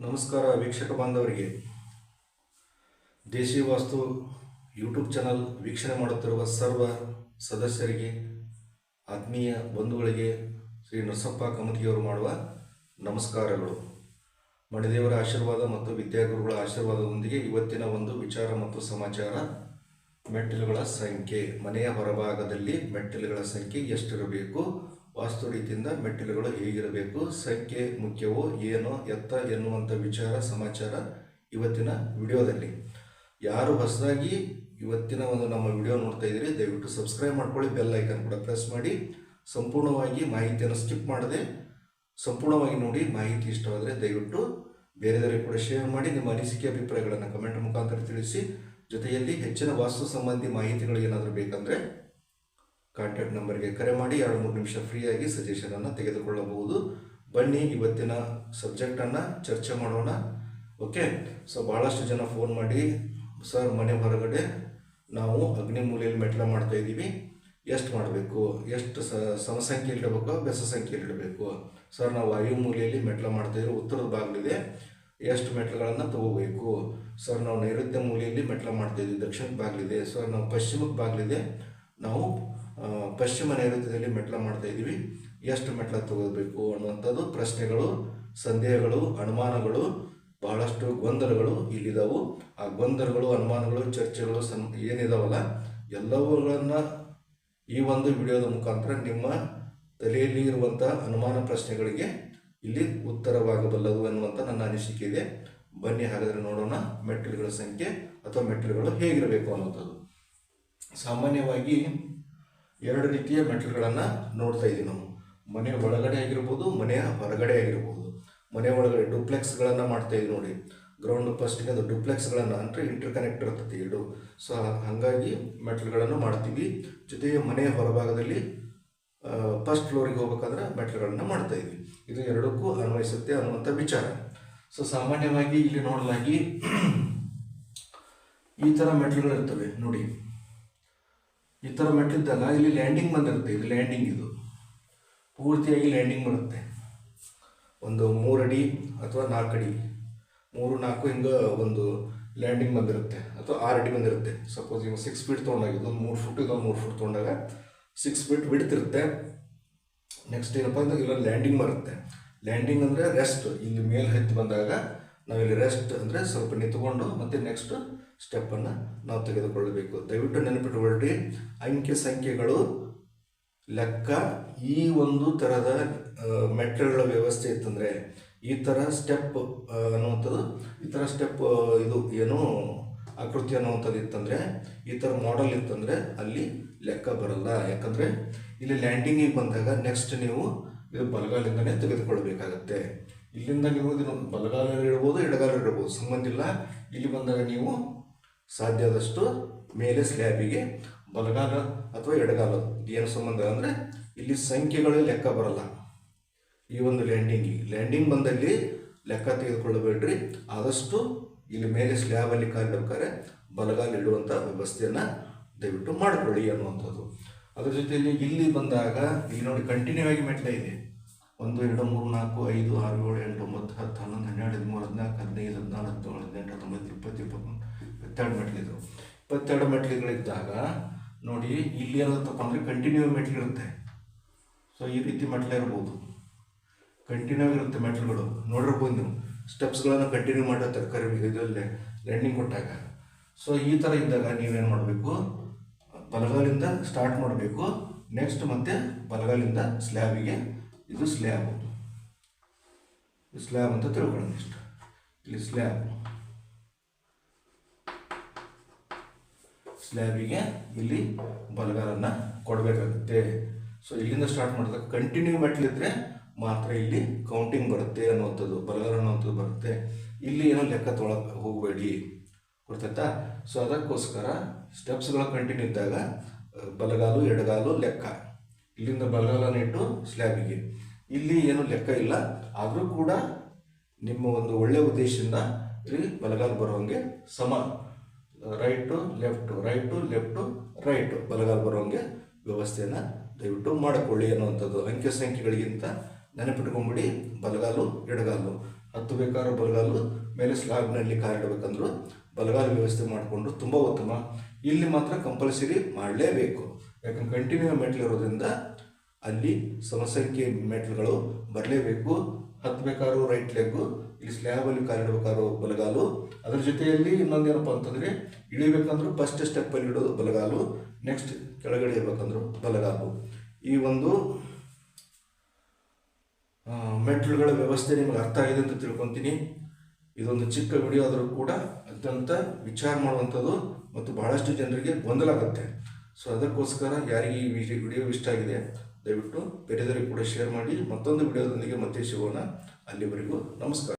ನಮಸ್ಕಾರ ವೀಕ್ಷಕ ಬಾಂಧವರಿಗೆ. ದೇಶಿ ವಾಸ್ತು ಯೂಟ್ಯೂಬ್ ಚಾನಲ್ ವೀಕ್ಷಣೆ ಮಾಡುತ್ತಿರುವ ಸರ್ವ ಸದಸ್ಯರಿಗೆ, ಆತ್ಮೀಯ ಬಂಧುಗಳಿಗೆ ಶ್ರೀ ನರಸಪ್ಪ ಕಮತಿಯವರು ಮಾಡುವ ನಮಸ್ಕಾರಗಳು. ಮಣಿದೇವರ ಆಶೀರ್ವಾದ ಮತ್ತು ವಿದ್ಯಾಗುರುಗಳ ಆಶೀರ್ವಾದದೊಂದಿಗೆ ಇವತ್ತಿನ ಒಂದು ವಿಚಾರ ಮತ್ತು ಸಮಾಚಾರ, ಮೆಟ್ಟಿಲುಗಳ ಸಂಖ್ಯೆ. ಮನೆಯ ಹೊರಭಾಗದಲ್ಲಿ ಮೆಟ್ಟಿಲುಗಳ ಸಂಖ್ಯೆ ಎಷ್ಟಿರಬೇಕು? ವಾಸ್ತು ರೀತಿಯಿಂದ ಮೆಟ್ಟಿಲುಗಳು ಹೇಗಿರಬೇಕು, ಸಂಖ್ಯೆ ಮುಖ್ಯವೋ ಏನೋ ಎತ್ತ ಎನ್ನುವಂಥ ವಿಚಾರ, ಸಮಾಚಾರ ಇವತ್ತಿನ ವಿಡಿಯೋದಲ್ಲಿ. ಯಾರು ಹೊಸದಾಗಿ ಇವತ್ತಿನ ಒಂದು ನಮ್ಮ ವಿಡಿಯೋ ನೋಡ್ತಾ ಇದ್ದೀರಿ, ದಯವಿಟ್ಟು ಸಬ್ಸ್ಕ್ರೈಬ್ ಮಾಡ್ಕೊಳ್ಳಿ, ಬೆಲ್ ಐಕನ್ ಕೂಡ ಪ್ರೆಸ್ ಮಾಡಿ. ಸಂಪೂರ್ಣವಾಗಿ ಮಾಹಿತಿಯನ್ನು ಸ್ಕಿಪ್ ಮಾಡದೆ, ಸಂಪೂರ್ಣವಾಗಿ ನೋಡಿ, ಮಾಹಿತಿ ಇಷ್ಟವಾದರೆ ದಯವಿಟ್ಟು ಬೇರೆದವರಿಗೆ ಕೂಡ ಶೇರ್ ಮಾಡಿ, ನಿಮ್ಮ ಅನಿಸಿಕೆ ಅಭಿಪ್ರಾಯಗಳನ್ನು ಕಮೆಂಟ್ ಮುಖಾಂತರ ತಿಳಿಸಿ. ಜೊತೆಯಲ್ಲಿ ಹೆಚ್ಚಿನ ವಾಸ್ತು ಸಂಬಂಧಿ ಮಾಹಿತಿಗಳು ಏನಾದರೂ ಬೇಕಂದರೆ ಕಾಂಟ್ಯಾಕ್ಟ್ ನಂಬರ್ಗೆ ಕರೆ ಮಾಡಿ ಎರಡು ಮೂರು ನಿಮಿಷ ಫ್ರೀಯಾಗಿ ಸಜೆಷನನ್ನು ತೆಗೆದುಕೊಳ್ಳಬಹುದು. ಬನ್ನಿ, ಇವತ್ತಿನ ಸಬ್ಜೆಕ್ಟನ್ನು ಚರ್ಚೆ ಮಾಡೋಣ. ಓಕೆ ಸೊ ಭಾಳಷ್ಟು ಜನ ಫೋನ್ ಮಾಡಿ ಸರ್ ಮನೆ ಹೊರಗಡೆ ನಾವು ಅಗ್ನಿ ಮೂಲೆಯಲ್ಲಿ ಮೆಟ್ಲ ಮಾಡ್ತಾ ಇದ್ದೀವಿ. ಎಷ್ಟು ಮಾಡಬೇಕು? ಎಷ್ಟು ಸ, ಸಮಸಂಖ್ಯೆ ಇಡಬೇಕು? ಬೆಸ ಸಂಖ್ಯೆ ಇಡಬೇಕು? ಸರ್ ನಾವು ವಾಯು ಮೂಲೆಯಲ್ಲಿ ಮೆಟ್ಲ ಇದ್ರೆ ಉತ್ತರದ ಬಾಗಿಲಿದೆ ಎಷ್ಟು ಮೆಟ್ಲುಗಳನ್ನು ತಗೋಬೇಕು? ಸರ್ ನಾವು ನೈಋತ್ಯ ಮೂಲೆಯಲ್ಲಿ ಮೆಟ್ಲ ಮಾಡ್ತಾ ಇದ್ದೀವಿ. ದಕ್ಷಿಣದ ಬಾಗಿಲಿದೆ ಸರ್ ನಾವು ಪಶ್ಚಿಮಕ್ಕೆ ಬಾಗಿಲಿದೆ ನಾವು ಪಶ್ಚಿಮ ನೈಋತ್ಯದಲ್ಲಿ ಮೆಟ್ಲ ಮಾಡ್ತಾ ಇದ್ದೀವಿ. ಎಷ್ಟು ಮೆಟ್ಲ ತಗೋಬೇಕು ಅನ್ನುವಂಥದ್ದು ಪ್ರಶ್ನೆಗಳು, ಸಂದೇಹಗಳು, ಅನುಮಾನಗಳು, ಬಹಳಷ್ಟು ಗೊಂದಲಗಳು ಇಲ್ಲಿದಾವು. ಆ ಗೊಂದಲಗಳು, ಅನುಮಾನಗಳು, ಚರ್ಚೆಗಳು ಸಂ, ಏನಿದಾವಲ್ಲ, ಎಲ್ಲವುಗಳನ್ನು ಈ ಒಂದು ವಿಡಿಯೋದ ಮುಖಾಂತರ ನಿಮ್ಮ ತಲೆಯಲ್ಲಿ ಇರುವಂಥ ಅನುಮಾನ ಪ್ರಶ್ನೆಗಳಿಗೆ ಇಲ್ಲಿ ಉತ್ತರವಾಗಬಲ್ಲದು ಎನ್ನುವಂಥ ನನ್ನ ಅನಿಸಿಕೆ ಇದೆ. ಬನ್ನಿ ಹಾಗಾದರೆ ನೋಡೋಣ ಮೆಟ್ಟಿಲುಗಳ ಸಂಖ್ಯೆ ಅಥವಾ ಮೆಟ್ಟಿಲುಗಳು ಹೇಗಿರಬೇಕು ಅನ್ನುವಂಥದ್ದು. ಸಾಮಾನ್ಯವಾಗಿ ಎರಡು ರೀತಿಯ ಮೆಟ್ಲುಗಳನ್ನು ನೋಡ್ತಾ ಇದ್ದೀವಿ ನಾವು. ಮನೆ ಒಳಗಡೆ ಆಗಿರ್ಬೋದು ಮನೆಯ ಹೊರಗಡೆ ಆಗಿರ್ಬೋದು. ಮನೆ ಒಳಗಡೆ ಡುಪ್ಲೆಕ್ಸ್ಗಳನ್ನು ಮಾಡ್ತಾ ಇದ್ದೀವಿ ನೋಡಿ. ಗ್ರೌಂಡ್ ಫಸ್ಟಿಗೆ ಅದು ಡುಪ್ಲೆಕ್ಸ್ಗಳನ್ನು ಅಂದರೆ ಇಂಟರ್ ಕನೆಕ್ಟ್ ಇರ್ತದೆ ಎರಡು. ಸೊ, ಹಾಗಾಗಿ ಮೆಟ್ಲುಗಳನ್ನು ಮಾಡ್ತೀವಿ. ಜೊತೆಗೆ ಮನೆಯ ಹೊರಭಾಗದಲ್ಲಿ ಫಸ್ಟ್ ಫ್ಲೋರಿಗೆ ಹೋಗ್ಬೇಕಾದ್ರೆ ಮೆಟ್ಲುಗಳನ್ನು ಮಾಡ್ತಾ ಇದ್ವಿ. ಇದು ಎರಡಕ್ಕೂ ಅನ್ವಯಿಸುತ್ತೆ ಅನ್ನುವಂಥ ವಿಚಾರ. ಸೊ, ಸಾಮಾನ್ಯವಾಗಿ ಇಲ್ಲಿ ನೋಡಲಾಗಿ ಈ ಥರ ಮೆಟ್ಲುಗಳಿರ್ತವೆ ನೋಡಿ. ಈ ಥರ ಮೆಟ್ಟಿದ್ದಾಗ ಇಲ್ಲಿ ಲ್ಯಾಂಡಿಂಗ್ ಬಂದಿರುತ್ತೆ, ಇದು ಲ್ಯಾಂಡಿಂಗ್ ಇದು. ಪೂರ್ತಿಯಾಗಿ ಲ್ಯಾಂಡಿಂಗ್ ಬರುತ್ತೆ. ಒಂದು ಮೂರು ಅಡಿ ಅಥವಾ ನಾಲ್ಕು ಅಡಿ. ಮೂರು, ನಾಲ್ಕು ಹಿಂಗೆ ಒಂದು ಲ್ಯಾಂಡಿಂಗ್ ಬಂದಿರುತ್ತೆ, ಅಥವಾ ಆರು ಅಡಿ ಬಂದಿರುತ್ತೆ. ಸಪೋಸ್ ಈಗ ಸಿಕ್ಸ್ ಫೀಟ್ ತೊಗೊಂಡಾಗ, ಇದೊಂದು ಮೂರು ಫುಟ್ ಇದೊಂದು ಮೂರು ಫುಟ್ ತೊಗೊಂಡಾಗ ಸಿಕ್ಸ್ ಫೀಟ್ ಬಿಡ್ತಿರುತ್ತೆ ನೆಕ್ಸ್ಟ್ ಏನಪ್ಪ ಅಂದ್ರೆ ಇಲ್ಲೊಂದು ಲ್ಯಾಂಡಿಂಗ್ ಬರುತ್ತೆ. ಲ್ಯಾಂಡಿಂಗ್ ಅಂದರೆ ರೆಸ್ಟ್ ಇಲ್ಲಿ ಮೇಲೆ ಹತ್ತಿ ಬಂದಾಗ ನಾವು ಇಲ್ಲಿ ರೆಸ್ಟ್ ಅಂದರೆ ಸ್ವಲ್ಪ ನಿಂತ್ಕೊಂಡು ಮತ್ತೆ ನೆಕ್ಸ್ಟ್ ಸ್ಟೆಪ್ಪನ್ನು ನಾವು ತೆಗೆದುಕೊಳ್ಳಬೇಕು. ದಯವಿಟ್ಟು ನೆನಪಿಟ್ಟುಕೊಳ್ಳ್ರಿ ಅಂಕೆ ಸಂಖ್ಯೆಗಳು ಲೆಕ್ಕ ಈ ಒಂದು ಥರದ ಮೆಟ್ರಿಗಳ ವ್ಯವಸ್ಥೆ ಇತ್ತಂದರೆ ಈ ಥರ ಸ್ಟೆಪ್ ಅನ್ನುವಂಥದ್ದು, ಈ ಥರ ಸ್ಟೆಪ್ ಇದು ಏನು ಆಕೃತಿ ಅನ್ನುವಂಥದ್ದು ಇತ್ತಂದರೆ ಈ ಥರ ಮಾಡೆಲ್ ಇತ್ತಂದರೆ ಅಲ್ಲಿ ಲೆಕ್ಕ ಬರಲ್ಲ. ಯಾಕಂದರೆ ಇಲ್ಲಿ ಲ್ಯಾಂಡಿಂಗಿಗೆ ಬಂದಾಗ ನೆಕ್ಸ್ಟ್ ನೀವು ಇದು ಬಲಗಾಲಿಂದನೇ ತೆಗೆದುಕೊಳ್ಬೇಕಾಗತ್ತೆ ಇಲ್ಲಿಂದ ನೀವು ಇದನ್ನು ಬಲಗಾಲ ಇಡ್ಬೋದು ಎಡಗಾಲ ಇಡ್ಬೋದು ಸಂಬಂಧ ಇಲ್ಲ ಇಲ್ಲಿ ಬಂದಾಗ ನೀವು ಸಾಧ್ಯ ಆದಷ್ಟು ಮೇಲೆ ಸ್ಲ್ಯಾಬಿಗೆ ಬಲಗಾಲ ಅಥವಾ ಎಡಗಾಲ ಏನು ಸಂಬಂಧ ಅಂದರೆ ಇಲ್ಲಿ ಸಂಖ್ಯೆಗಳು ಲೆಕ್ಕ ಬರಲ್ಲ. ಈ ಒಂದು ಲ್ಯಾಂಡಿಂಗಿಗೆ ಲ್ಯಾಂಡಿಂಗ್ ಬಂದಲ್ಲಿ ಲೆಕ್ಕ ತೆಗೆದುಕೊಳ್ಳಬೇಡ್ರಿ. ಆದಷ್ಟು ಇಲ್ಲಿ ಮೇಲೆ ಸ್ಲ್ಯಾಬಲ್ಲಿ ಕಾಲಿಡ್ಬೇಕಾದ್ರೆ ಬಲಗಾಲ ಇಡುವಂಥ ವ್ಯವಸ್ಥೆಯನ್ನು ದಯವಿಟ್ಟು ಮಾಡಿಕೊಳ್ಳಿ ಅನ್ನುವಂಥದ್ದು. ಅದ್ರ ಜೊತೆಯಲ್ಲಿ ಇಲ್ಲಿ ಬಂದಾಗ, ಇಲ್ಲಿ ನೋಡಿ ಕಂಟಿನ್ಯೂ ಆಗಿ ಮೆಟ್ಲ ಇದೆ. ಒಂದು, ಎರಡು, ಮೂರು, ನಾಲ್ಕು, ಐದು, ಆರು, ಏಳು, ಎಂಟು, ಒಂಬತ್ತು, ಹತ್ತು, ಹನ್ನೊಂದು, ಹನ್ನೆರಡು, ಹದಿಮೂರು, ಹದಿನಾಲ್ಕು, ಹದಿನೈದು ಹದಿನಾಲ್ಕು ಹದಿನೇಳು, ಹದಿನೆಂಟು, ಹತ್ತೊಂಬತ್ತು ಇಪ್ಪತ್ತು ಇಪ್ಪತ್ತೊಂದು ಇಪ್ಪತ್ತೆರಡು ಮೆಟ್ಲಿದ್ರು ಇಪ್ಪತ್ತೆರಡು ಮೆಟ್ಲುಗಳಿದ್ದಾಗ ನೋಡಿ, ಇಲ್ಲಿ ಏನಾದ್ರು ತಗೊಂಡ್ರೆ ಕಂಟಿನ್ಯೂ ಮೆಟ್ಲಿರುತ್ತೆ ಸೊ ಈ ರೀತಿ ಮೆಟ್ಲ ಇರ್ಬೋದು. ಕಂಟಿನ್ಯೂ ಆಗಿರುತ್ತೆ ಮೆಟ್ಲುಗಳು. ನೋಡಿರ್ಬೋದು ನೀವು. ಸ್ಟೆಪ್ಸ್ಗಳನ್ನು ಕಂಟಿನ್ಯೂ ಮಾಡೋ ತರಕಾರಿ ಇದರಲ್ಲಿ ಲ್ಯಾಂಡಿಂಗ್ ಕೊಟ್ಟಾಗ. ಸೊ ಈ ಥರ ಇದ್ದಾಗ ನೀವೇನು ಮಾಡಬೇಕು? ಬಲಗಾಲಿಂದ ಸ್ಟಾರ್ಟ್ ಮಾಡಬೇಕು. ನೆಕ್ಸ್ಟ್ ಮತ್ತೆ ಬಲಗಾಲಿಂದ ಸ್ಲ್ಯಾಬಿಗೆ ಇದು ಸ್ಲ್ಯಾಬ್ ಸ್ಲ್ಯಾಬ್ ಅಂತ ತಿಳ್ಕೊಳ್ಳೋಣ ಇಷ್ಟು. ಇಲ್ಲಿ ಸ್ಲ್ಯಾಬ್. ಸ್ಲ್ಯಾಬಿಗೆ ಇಲ್ಲಿ ಬಲಗಾಲನ್ನು ಕೊಡಬೇಕಾಗುತ್ತೆ. ಸೊ ಇಲ್ಲಿಂದ ಸ್ಟಾರ್ಟ್ ಮಾಡಿದಾಗ ಕಂಟಿನ್ಯೂ ಮೆಟ್ಲಿದ್ರೆ ಮಾತ್ರ ಇಲ್ಲಿ ಕೌಂಟಿಂಗ್ ಬರುತ್ತೆ ಅನ್ನುವಂಥದ್ದು ಬಲಗಾರ ಅನ್ನುವಂಥದ್ದು ಬರುತ್ತೆ. ಇಲ್ಲಿ ಏನೋ ಲೆಕ್ಕ ತೊಳ, ಹೋಗಬೇಡಿ. ಗೊತ್ತಾಯ್ತಾ? ಸೊ ಅದಕ್ಕೋಸ್ಕರ ಸ್ಟೆಪ್ಸ್ಗಳ ಕಂಟಿನ್ಯೂ ಇದ್ದಾಗ, ಬಲಗಾಲು, ಎಡಗಾಲು ಲೆಕ್ಕ. ಇಲ್ಲಿಂದ ಬಲಗಾಲನ ಇಟ್ಟು ಸ್ಲ್ಯಾಬಿಗೆ. ಇಲ್ಲಿ ಏನು ಲೆಕ್ಕ ಇಲ್ಲ. ಆದರೂ ಕೂಡ ನಿಮ್ಮ ಒಂದು ಒಳ್ಳೆಯ ಉದ್ದೇಶದಿಂದ ಇಲ್ಲಿ ಬಲಗಾಲು ಬರೋಂಗೆ ಸಮ, right left right left right ಬಲಗಾಲು ಬರೋಂಗೆ ವ್ಯವಸ್ಥೆಯನ್ನು ದಯವಿಟ್ಟು ಮಾಡಿಕೊಳ್ಳಿ ಅನ್ನುವಂಥದ್ದು. ಅಂಕೆ ಸಂಖ್ಯೆಗಳಿಗಿಂತ ನೆನಪಿಟ್ಕೊಂಬಿಡಿ ಬಲಗಾಲು ಎಡಗಾಲು. ಹತ್ತು ಬೇಕಾದ್ರೂ ಬಲಗಾಲು ಮೇಲೆ ಸ್ಲಾಬ್ನಲ್ಲಿ ಕಾಲಿಡಬೇಕಂದ್ರೂ ಬಲಗಾಲು ವ್ಯವಸ್ಥೆ ಮಾಡಿಕೊಂಡು ತುಂಬ ಉತ್ತಮ. ಇಲ್ಲಿ ಮಾತ್ರ ಕಂಪಲ್ಸರಿ ಮಾಡಲೇಬೇಕು. ಯಾಕಂದ್ರೆ ಕಂಟಿನ್ಯೂ ಮೆಟ್ಲು ಇರೋದ್ರಿಂದ ಅಲ್ಲಿ ಸಮಸಂಖ್ಯೆ ಮೆಟ್ಲುಗಳು ಬರಲೇಬೇಕು. ಹತ್ತಬೇಕಾದ್ರೂ ರೈಟ್ ಲೆಗ್ಗು ಇಲ್ಲಿ ಸ್ಲ್ಯಾಬಲ್ಲಿ ಕಾಲಿಡಬೇಕಾದ್ರೂ ಬಲಗಾಲು. ಅದ್ರ ಜೊತೆಯಲ್ಲಿ ಇನ್ನೊಂದೇನಪ್ಪ ಅಂತಂದರೆ ಇಳಿಬೇಕಂದ್ರೂ ಫಸ್ಟ್ ಸ್ಟೆಪ್ಪಲ್ಲಿ ಇಡೋದು ಬಲಗಾಲು ನೆಕ್ಸ್ಟ್ ಕೆಳಗಡೆ ಇರ್ಬೇಕಂದ್ರೂ ಬಲಗಾಲು. ಈ ಒಂದು ಮೆಟ್ಲುಗಳ ವ್ಯವಸ್ಥೆ ನಿಮಗೆ ಅರ್ಥ ಆಗಿದೆ ಅಂತ ತಿಳ್ಕೊತೀನಿ. ಇದೊಂದು ಚಿಕ್ಕ ವಿಡಿಯೋ ಆದರೂ ಕೂಡ ಅತ್ಯಂತ ವಿಚಾರ ಮಾಡುವಂಥದ್ದು ಮತ್ತು ಬಹಳಷ್ಟು ಜನರಿಗೆ ಗೊಂದಲ ಆಗುತ್ತೆ. ಸೊ ಅದಕ್ಕೋಸ್ಕರ ಯಾರಿಗೆ ಈ ವಿಡಿಯೋ ಇಷ್ಟ ಆಗಿದೆ, ದಯವಿಟ್ಟು ಬೇರೆದವರಿಗೆ ಕೂಡ ಶೇರ್ ಮಾಡಿ, ಮತ್ತೊಂದು ವಿಡಿಯೋದೊಂದಿಗೆ ಮತ್ತೆ ಸಿಗೋಣ. ಅಲ್ಲಿವರೆಗೂ ನಮಸ್ಕಾರ.